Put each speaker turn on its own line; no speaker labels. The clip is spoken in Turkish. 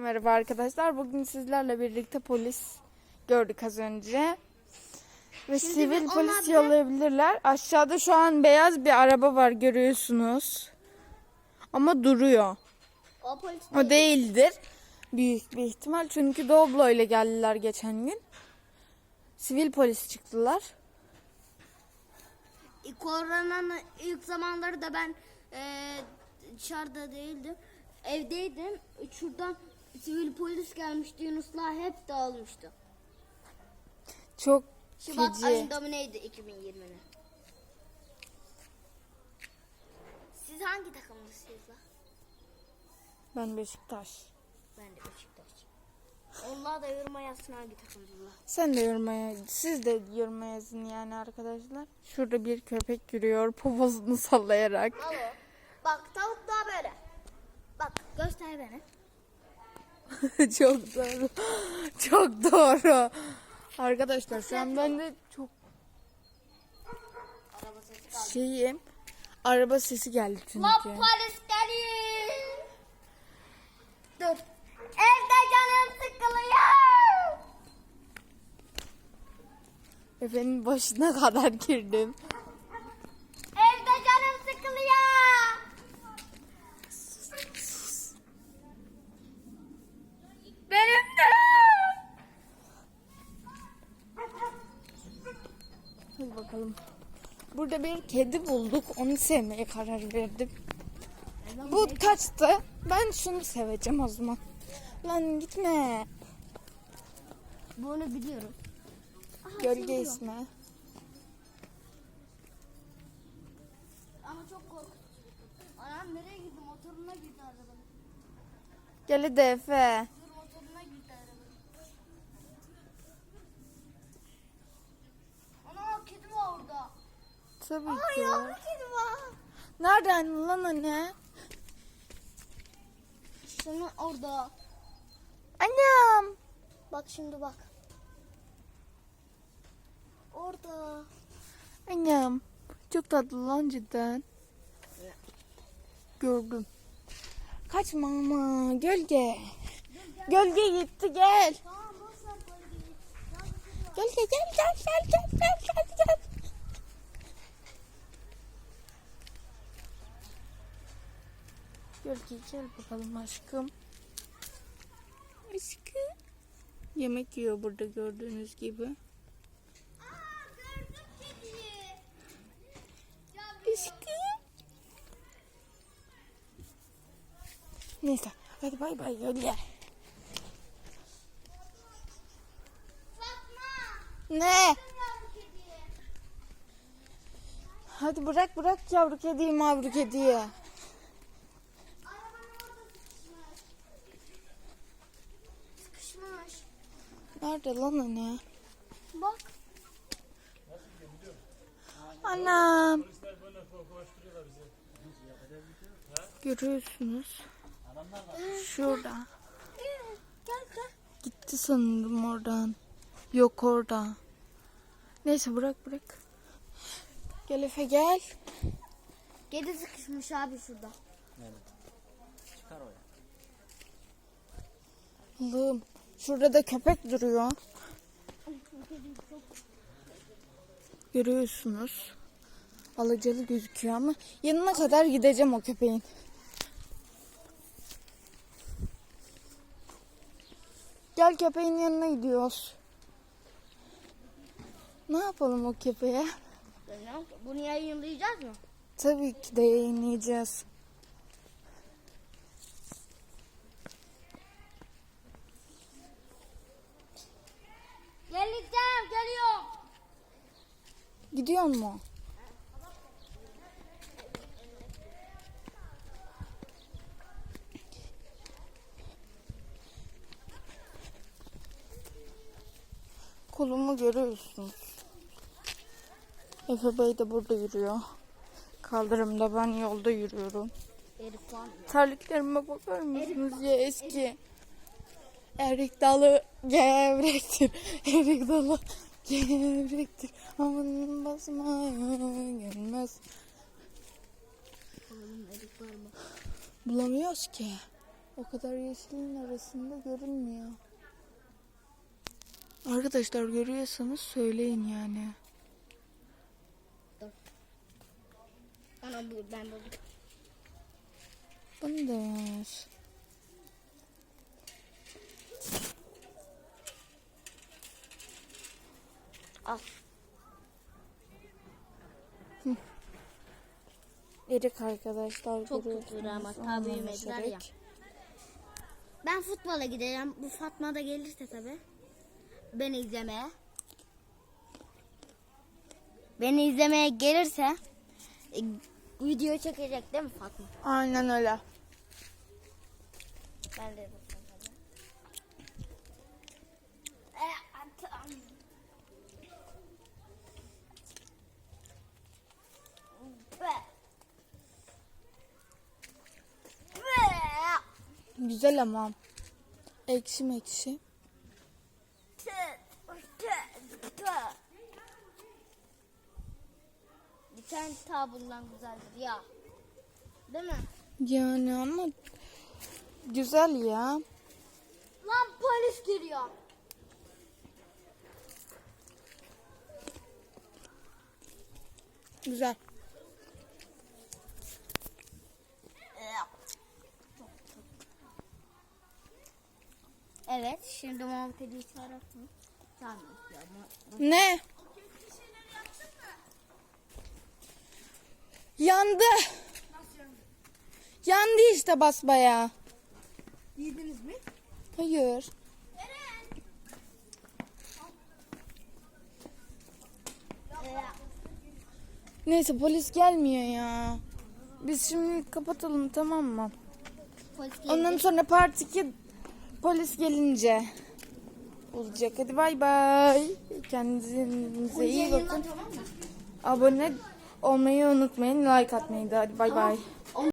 Merhaba arkadaşlar. Bugün sizlerle birlikte polis gördük az önce. Ve
Şimdi
sivil polis
onlarla-
yollayabilirler. Aşağıda şu an beyaz bir araba var görüyorsunuz. Ama duruyor.
O polis
O değildir. Büyük bir ihtimal. Çünkü Doblo ile geldiler geçen gün. Sivil polis çıktılar.
E, Koronanın ilk zamanları da ben e, dışarıda değildim. Evdeydim. Şuradan sivil polis gelmişti. Yunuslar hep dağılmıştı.
Çok
Şubat
feci.
ayında mı neydi 2020'nin? Siz hangi takımlısınız la?
Ben Beşiktaş.
Ben de Beşiktaş. Onlar da yoruma yazsın hangi takımlılar.
Sen de yormaya, siz de yoruma yazın yani arkadaşlar. Şurada bir köpek yürüyor poposunu sallayarak.
Alo. Bak tavuk daha böyle. Bak göster beni.
çok doğru. Çok doğru. Arkadaşlar şu an ben de çok şeyim. Araba sesi geldi çünkü.
La geliyor. Dur. Evde canım sıkılıyor.
Efendim başına kadar girdim.
Evde canım sıkılıyor. Benim de.
Hadi bakalım. Burada bir kedi bulduk. Onu sevmeye karar verdim. Bu kaçtı. Ben şunu seveceğim o zaman. Lan gitme.
Bunu biliyorum.
Gölge ismi.
Ama çok korkutucu. Anam nereye gitti? Motoruna gitti arabanın.
Gel Efe.
Dur motoruna gitti arabanın. Ana kedi var orada.
Tabii
Ay
ki.
yavru kedi var.
Nereden lan anne?
Şunu orada.
Annem.
Bak şimdi bak. Orada.
Annem. Çok tatlı lan cidden. Gördüm. Kaçma ama gölge. Gölge gitti gel. Gölge gel gel gel gel gel gel gel. Gölge gel bakalım aşkım. Aşkım. Yemek yiyor burada gördüğünüz gibi.
Aa gördüm kediyi. Ya
Aşkım. Neyse hadi bay bay Gölge.
Fatma.
Ne? Hadi bırak bırak yavru kediyi mavru kediyi.
Arabanın orada sıkışmış. Sıkışmış.
Nerede lan anne?
Bak.
Annem. Görüyorsunuz. Şurada.
Gel gel.
Gitti sanırım oradan. Yok orada. Neyse bırak bırak. Gel Efe gel.
Kedi sıkışmış abi şurada.
Allah'ım. Şurada da köpek duruyor. Görüyorsunuz. Alacalı gözüküyor ama yanına kadar gideceğim o köpeğin. Gel köpeğin yanına gidiyoruz. Ne yapalım o köpeğe?
Bunu yayınlayacağız mı?
Tabii ki de yayınlayacağız. Gidiyor mu? Kolumu görüyorsunuz. Efe Bey de burada yürüyor. Kaldırımda ben yolda yürüyorum. Terliklerime bakar mısınız ya eski? Erik dalı gevrektir. Erik dalı gevrektir. Aman basma gelmez.
Oğlum herif var mı?
Bulamıyoruz ki. O kadar yeşilin arasında görünmüyor. Arkadaşlar görüyorsanız söyleyin yani.
Ana bu ben buldum.
Bunu da ver.
Al.
Erik arkadaşlar
Çok kötüydü ama tabii büyümediler ya. Ben futbola gideceğim. Bu Fatma da gelirse tabi. Beni izlemeye. Beni izlemeye gelirse e, video çekecek değil mi Fatma?
Aynen öyle.
Ben de
Güzel ama. Ekşi mekşi.
Bir tane daha bundan güzeldir ya. Değil mi?
Yani ama güzel ya.
Lan polis geliyor.
Güzel.
Evet, şimdi çağırırsın. Çağırmıyor.
Ne? Yandı. Yandı işte basbaya.
Yediniz mi?
Hayır. Neyse polis gelmiyor ya. Biz şimdi kapatalım tamam mı? Ondan sonra part 2 polis gelince olacak. Hadi bay bay. Kendinize iyi bakın. Abone olmayı unutmayın. Like atmayı da. Hadi bay bay.